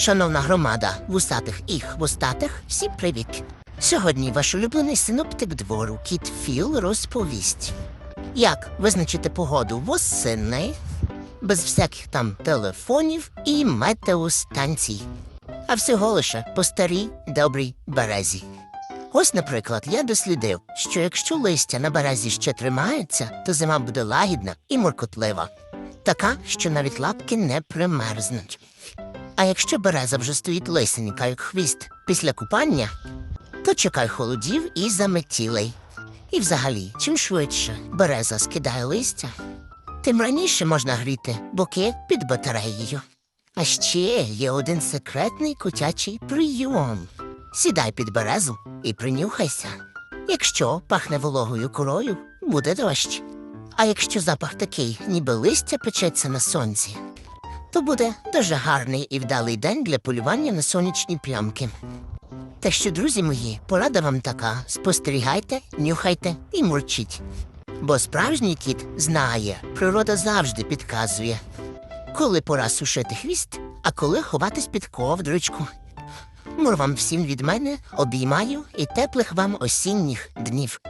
Шановна громада вусатих і хвостатих, всім привіт! Сьогодні ваш улюблений синоптик двору Кіт Філ розповість, як визначити погоду восени без всяких там телефонів і метеостанцій, а всього лише по старій добрій березі. Ось, наприклад, я дослідив, що якщо листя на березі ще тримається, то зима буде лагідна і муркотлива, така, що навіть лапки не примерзнуть. А якщо береза вже стоїть лисенька, як хвіст після купання, то чекай холодів і заметілей. І взагалі, чим швидше береза скидає листя, тим раніше можна гріти боки під батареєю. А ще є один секретний котячий прийом. Сідай під березу і принюхайся. Якщо пахне вологою корою, буде дощ. А якщо запах такий, ніби листя печеться на сонці, то буде дуже гарний і вдалий день для полювання на сонячні плямки. Так що, друзі мої, порада вам така: спостерігайте, нюхайте і мурчіть. Бо справжній кіт знає, природа завжди підказує, коли пора сушити хвіст, а коли ховатись під ковдрочку. Мур вам всім від мене обіймаю і теплих вам осінніх днів.